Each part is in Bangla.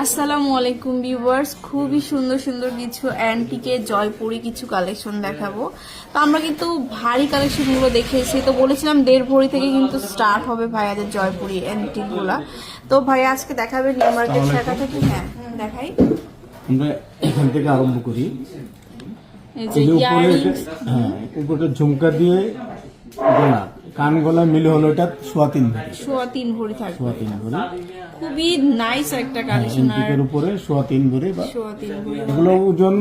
আসসালামু আলাইকুম ভিউয়ার্স খুবই সুন্দর সুন্দর কিছু অ্যান্টিকে জয়পুরি কিছু কালেকশন দেখাবো। তো আমরা কিন্তু ভারী কালেকশনগুলো দেখেছি। তো বলেছিলাম দেড় ভরি থেকে কিন্তু স্টার্ট হবে ভাইয়াদের জয়পুরি অ্যান্টিকগুলা তো ভাই আজকে দেখাবেন নিউ মার্কেট শাখা থেকে। হ্যাঁ দেখাই। আমরা এখান থেকে আরম্ভ করি। এই যে উপরে হ্যাঁ উপরে ঝুমকা দিয়ে গলা কান গলা মিলে হলো এটা সোয়া তিন ভরি। সোয়া তিন ভরি থাকবে। সোয়া তিন ভরি। খুবই নাইস একটা কালেকশন আর এন্টিকের উপরে সোয়া তিন ভরি বা সোয়া তিন ভরি। এগুলো ওজন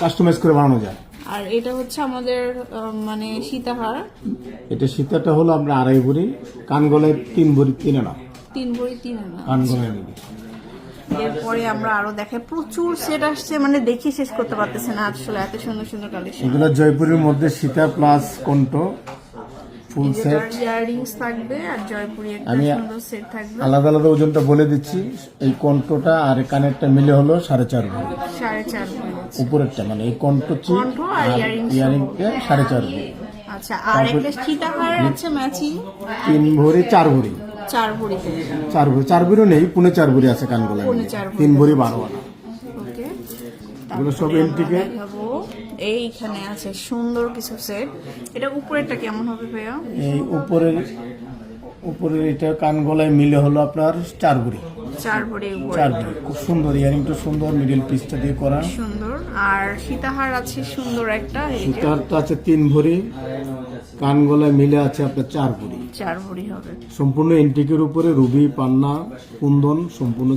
কাস্টমাইজ করে বানানো যায়। আর এটা হচ্ছে আমাদের মানে সীতাহার। এটা সীতাটা হলো আমরা আড়াই ভরি কান গলায় তিন ভরি তিনে না তিন ভরি তিন আনা। কান গলায় নিবি এরপরে আমরা আরও দেখে প্রচুর সেট আসছে মানে দেখে শেষ করতে পারতেছে না আসলে এত সুন্দর সুন্দর কালেকশন এগুলো জয়পুরের মধ্যে সীতা প্লাস কণ্ঠ। ফুল সেট ইয়াররিংস থাকবে আর জয়পুরি একটা সুন্দর সেট থাকবে। আলাদা আলাদা ওজনটা বলে দিচ্ছি। এই কণ্ঠটা আর কানেরটা মিলে হলো সাড়ে চার ভরি সাড়ে চার ভরি উপরেরটা মানে এই কণ্ঠ চিপ আর ইয়ারিংটা সাড়ে চার ভরি আচ্ছা আর একটা সীতাহার আছে ম্যাচিং তিন ভরি চার ভরি। চার ভরিতে চার ভরি চার ভরিও নেই পুনে চার ভরি আছে কানগোলা ভরি। তিন ভরি। বারো আনা ওকে। এগুলো সব এন্টিকে দেখাবো এইখানে আছে সুন্দর কিছু সেট এটা উপরেরটা কেমন হবে ভাইয়া? এই উপরের উপরের এটা কান গলায় মিলে হলো আপনার চার ভরি চার ভরি খুব সুন্দর ইয়ারিংটা সুন্দর মিডিল পিসটা দিয়ে করা। সুন্দর। আর সীতাহার আছে সুন্দর একটা সুতারটা আছে তিন ভরি কান গলায় মিলে আছে আপনার চার ভরি। চার ভরি হবে। সম্পূর্ণ এন্টিকের উপরে রুবি পান্না কুন্দন সম্পূর্ণ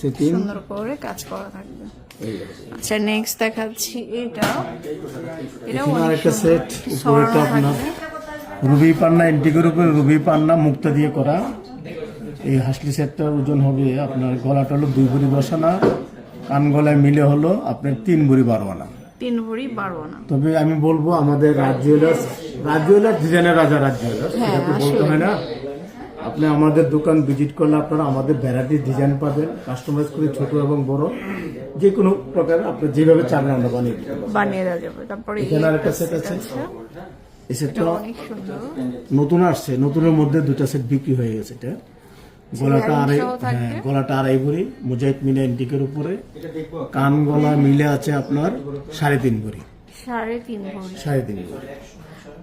সেটিং সুন্দর করে কাজ করা থাকবে। আচ্ছা নেক্সট দেখাচ্ছি এটা। এটা আরেকটা সেট উপরেটা আপনার রুবি পান্না এন্টিকের উপরে রুবি পান্না মুক্তা দিয়ে করা। এই হাসলি সেটটার ওজন হবে আপনার গলাটা হলো দুই ভরি আনা কান গলায় মিলে হলো আপনার তিন ভরি বারো আনা তিন ভরি বারো আনা তবে আমি বলব আমাদের রাজ জুয়েলার্স রাজ জুয়েলার্স ডিজাইনের রাজা রাজ জুয়েলার্স হ্যাঁ, বলতে হয় না। আপনি আমাদের দোকান ভিজিট করলে আপনারা আমাদের ভ্যারাইটি ডিজাইন পাবেন কাস্টমাইজ করে ছোট এবং বড়। যে কোনো প্রকার আপনি যেভাবে চাবেন আমরা বানিয়ে দিতে বানিয়ে দেওয়া যাবে। তারপরে এখানে আরেকটা একটা set আছে। এই সেটটা নতুন আসছে। নতুনের মধ্যে দুটা সেট বিক্রি হয়ে গেছে এটা। গলাটা আড়াই হ্যাঁ গলাটা আড়াই ভরি মোজাইক মিলে এন্টিকের উপরে। কান গলা মিলে আছে আপনার সাড়ে তিন ভরি। সাড়ে তিন ভরি। সাড়ে তিন ভরি।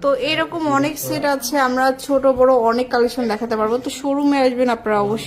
তো এরকম অনেক সেট আছে, আমরা ছোট বড় অনেক কালেকশন দেখাতে পারব। তো শোরুমে আসবেন আপনারা অবশ্যই।